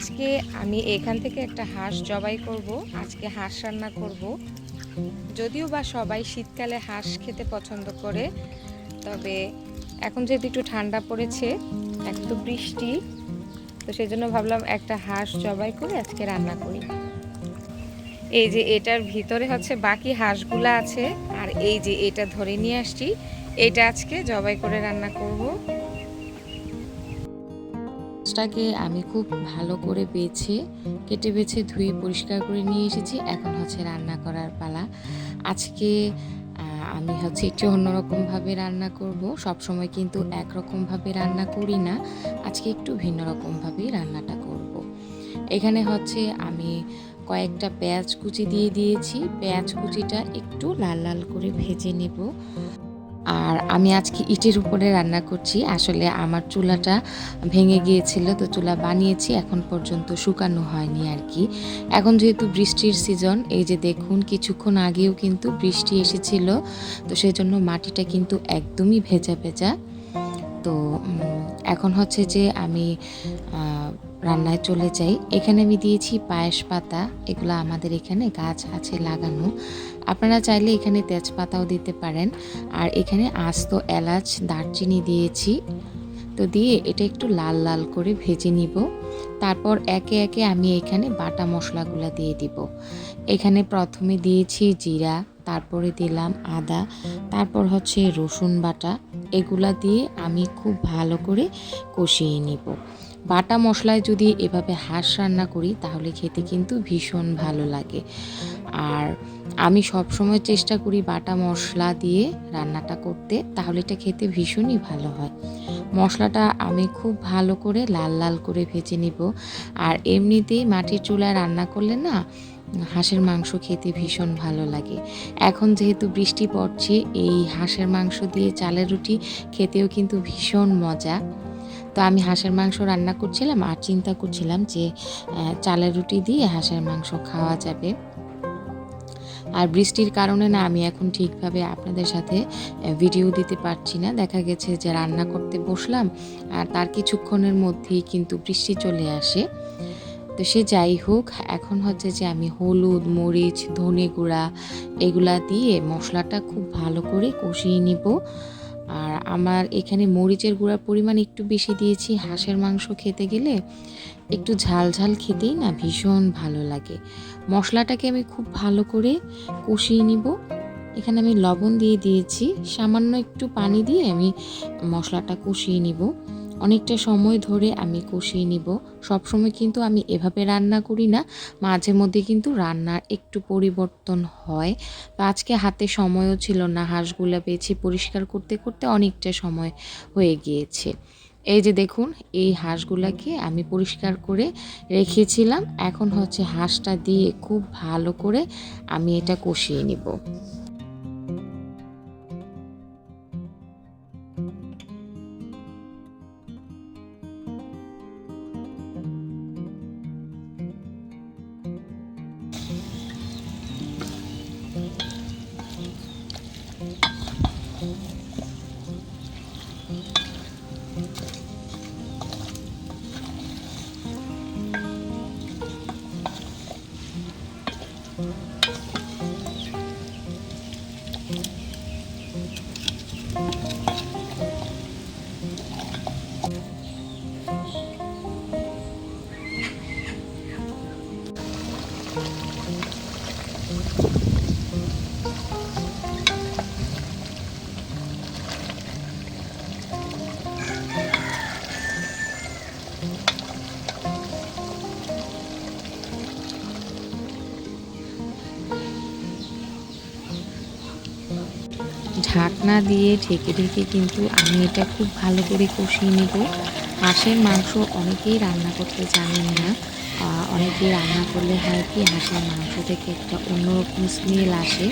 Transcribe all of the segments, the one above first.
আজকে আমি এখান থেকে একটা হাঁস জবাই করব, আজকে হাঁস রান্না করব। যদিও বা সবাই শীতকালে হাঁস খেতে পছন্দ করে, তবে এখন যেহেতু একটু ঠান্ডা পড়েছে, এখন তো বৃষ্টি, তো সেই জন্য ভাবলাম একটা হাঁস জবাই করে আজকে রান্না করি। এই যে এটার ভিতরে হচ্ছে বাকি হাঁসগুলো আছে, আর এই যে এটা ধরে নিয়ে আসছি, এটা আজকে জবাই করে রান্না করব। মাছটাকে আমি খুব ভালো করে বেছে, কেটে বেছে ধুয়ে পরিষ্কার করে নিয়ে এসেছি। এখন হচ্ছে রান্না করার পালা। আজকে আমি হচ্ছে একটু অন্যরকমভাবে রান্না করব। সব সময় কিন্তু একরকমভাবে রান্না করি না। আজকে একটু ভিন্ন রকমভাবেই রান্নাটা করব। এখানে হচ্ছে আমি কয়েকটা পেঁয়াজ কুচি দিয়ে দিয়েছি। পেঁয়াজ কুচিটা একটু লাল লাল করে ভেজে নেব। আর আমি আজকে ইটের উপরে রান্না করছি। আসলে আমার চুলাটা ভেঙে গিয়েছিল, তো চুলা বানিয়েছি, এখন পর্যন্ত শুকানো হয়নি আর কি। এখন যেহেতু বৃষ্টির সিজন, এই যে দেখুন, কিছুক্ষণ আগেও কিন্তু বৃষ্টি এসেছিল, তো সেজন্য মাটিটা কিন্তু একদমই ভেজা ভেজা। তো এখন হচ্ছে যে আমি রান্নায় চলে যাই। এখানে আমি দিয়েছি পায়েস পাতা, এগুলো আমাদের এখানে গাছ আছে লাগানো। আপনারা চাইলে এখানে তেজপাতাও দিতে পারেন। আর এখানে আস্ত এলাচ, দারচিনি দিয়েছি। তো দিয়ে এটা একটু লাল লাল করে ভেজে নিব। তারপর একে একে আমি এখানে বাটা মশলাগুলো দিয়ে দিব। এখানে প্রথমে দিয়েছি জিরা তারপরে দিলাম আদা, তারপর হচ্ছে রসুন বাটা। এগুলা দিয়ে আমি খুব ভালো করে কষিয়ে নিব। বাটা মশলায় যদি এভাবে হাঁস রান্না করি, তাহলে খেতে কিন্তু ভীষণ ভালো লাগে। আর আমি সব সময় চেষ্টা করি বাটা মশলা দিয়ে রান্নাটা করতে, তাহলে এটা খেতে ভীষণই ভালো হয়। মশলাটা আমি খুব ভালো করে লাল লাল করে ভেজে নিব। আর এমনিতেই মাটির চুলায় রান্না করলে না হাঁসের মাংস খেতে ভীষণ ভালো লাগে। এখন যেহেতু বৃষ্টি পড়ছে, এই হাঁসের মাংস দিয়ে চালের রুটি খেতেও কিন্তু ভীষণ মজা। তো আমি হাঁসের মাংস রান্না করছিলাম আর চিন্তা করছিলাম যে চালের রুটি দিয়ে হাঁসের মাংস খাওয়া যাবে। আর বৃষ্টির কারণে না আমি এখন ঠিকভাবে আপনাদের সাথে ভিডিও দিতে পারছি না। দেখা গেছে যে রান্না করতে বসলাম আর তার কিছুক্ষণের মধ্যেই কিন্তু বৃষ্টি চলে আসে। তো সে যাই হোক, এখন হচ্ছে যে আমি হলুদ, মরিচ, ধনে গুঁড়া এগুলা দিয়ে মশলাটা খুব ভালো করে কষিয়ে নিব। আর আমার এখানে মরিচের গুঁড়ার পরিমাণ একটু বেশি দিয়েছি। হাঁসের মাংস খেতে গেলে একটু ঝাল ঝাল খেতেই না ভীষণ ভালো লাগে। মশলাটাকে আমি খুব ভালো করে কষিয়ে নিব। এখানে আমি লবণ দিয়ে দিয়েছি। সামান্য একটু পানি দিয়ে আমি মশলাটা কষিয়ে নিব। অনেকটা সময় ধরে আমি কষিয়ে নিব। সব সময় কিন্তু আমি এভাবে রান্না করি না। মাঝে মধ্যে কিন্তু রান্নার একটু পরিবর্তন হয়। তো আজকে হাতে সময়ও ছিল না। হাঁসগুলা পেয়েছি পরিষ্কার করতে করতে অনেকটা সময় হয়ে গিয়েছে। এই যে দেখুন, এই হাঁসগুলাকে আমি পরিষ্কার করে রেখেছিলাম। এখন হচ্ছে হাঁসটা দিয়ে খুব ভালো করে আমি এটা কষিয়ে নিব। ঢাকনা দিয়ে ঢেকে ঢেকে কিন্তু আমি এটা খুব ভালো করে কষিয়ে নেব। হাঁসের মাংস অনেকেই রান্না করতে জানেন না। আহ, অনেকেই রান্না করলে হয় কি হাঁসের মাংস থেকে একটা অন্যরকম স্মেল আসে।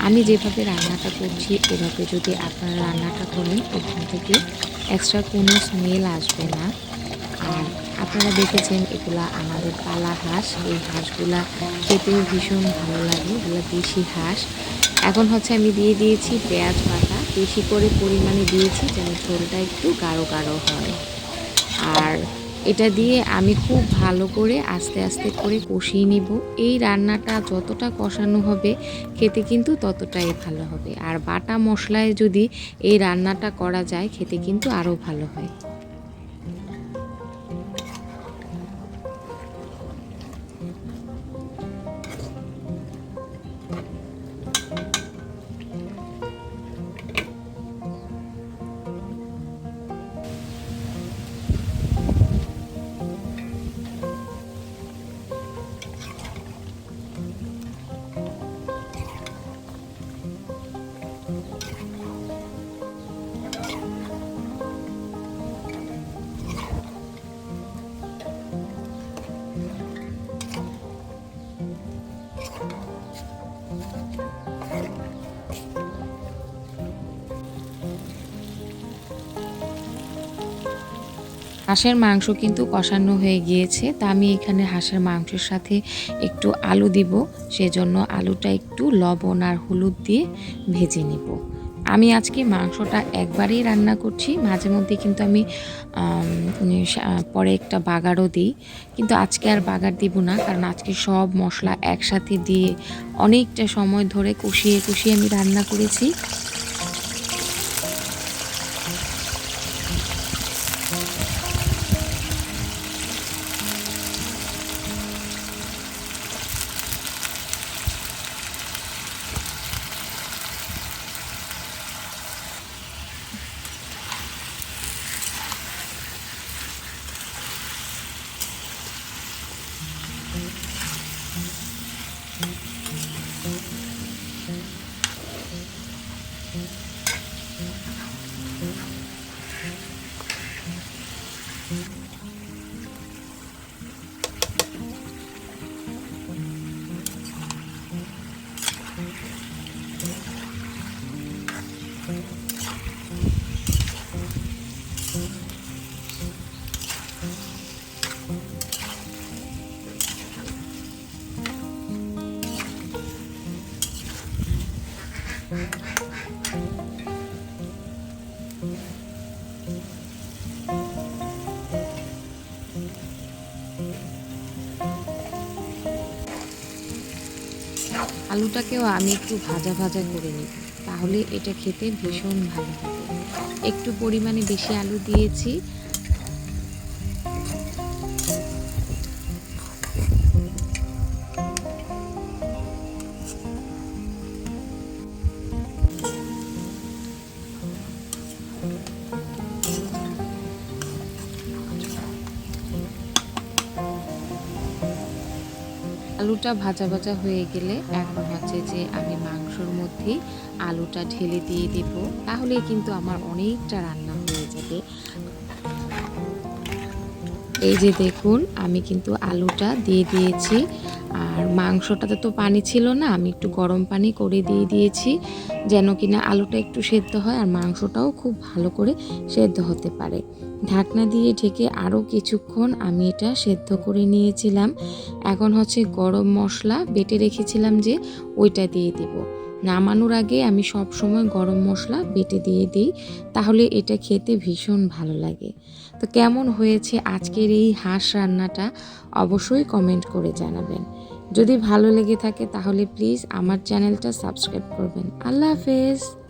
আমি যেভাবে রান্নাটা করছি এভাবে যদি আপনারা রান্নাটা করেন ওখান থেকে এক্সট্রা কোনো স্মেল আসবে না। আর আপনারা দেখেছেন এগুলা আমাদের পালা হাঁস এই হাঁসগুলা খেতেও ভীষণ ভালো লাগে এগুলো দেশি হাঁস। এখন হচ্ছে আমি দিয়ে দিয়েছি পেঁয়াজ পাতা বেশি করে পরিমাণে দিয়েছি যেন ঝোলটা একটু গাঢ় গাঢ় হয়। আর এটা দিয়ে আমি খুব ভালো করে আস্তে আস্তে করে কষিয়ে নিব। এই রান্নাটা যতটা কষানো হবে, খেতে কিন্তু ততটাই ভালো হবে। আর বাটা মশলায় যদি এই রান্নাটা করা যায়, খেতে কিন্তু আরও ভালো হয়। হাঁসের মাংস কিন্তু কষানো হয়ে গিয়েছে, তা আমি এখানে হাঁসের মাংসের সাথে একটু আলু দিব। সেজন্য আলুটা একটু লবণ আর হলুদ দিয়ে ভেজে নিব। আমি আজকে মাংসটা একবারেই রান্না করছি, মাঝে মধ্যে কিন্তু আমি পরে একটা বাগারও দিই। কিন্তু আজকে আর বাগার দিব না, কারণ আজকে সব মশলা একসাথে দিয়ে অনেকটা সময় ধরে কষিয়ে কষিয়ে আমি রান্না করেছি। আলুটাকেও আমি একটু ভাজা ভাজা করে নিই। তাহলে এটা খেতে ভীষণ ভালো হবে। একটু পরিমাণে বেশি আলু দিয়েছি। আলুটা ভাজা ভাজা হয়ে গেলে এখন হচ্ছে যে আমি মাংসর মধ্যে আলুটা ঢেলে দিয়ে দেব। তাহলে কিন্তু আমার অনেকটা রান্না হয়ে যাবে। এই যে দেখুন, আমি কিন্তু আলুটা দিয়ে দিয়েছি। আর মাংসটাতে তো পানি ছিল না, আমি একটু গরম পানি করে দিয়ে দিয়েছি, যেন কিনা আলুটা একটু সেদ্ধ হয় আর মাংসটাও খুব ভালো করে সেদ্ধ হতে পারে। ঢাকনা দিয়ে ঢেকে আরও কিছুক্ষণ আমি এটা সেদ্ধ করে নিয়েছিলাম। এখন হচ্ছে গরম মশলা, বেটে রেখেছিলাম যে ওইটা দিয়ে দেব। নামানোর আগে আমি সব সময় গরম মশলা বেটে দিয়ে দিই, তাহলে এটা খেতে ভীষণ ভালো লাগে। তো কেমন হয়েছে আজকের এই হাঁস রান্নাটা অবশ্যই কমেন্ট করে জানাবেন। যদি ভালো লেগে থাকে তাহলে প্লিজ আমার চ্যানেলটা সাবস্ক্রাইব করবেন। আল্লাহ হাফেজ।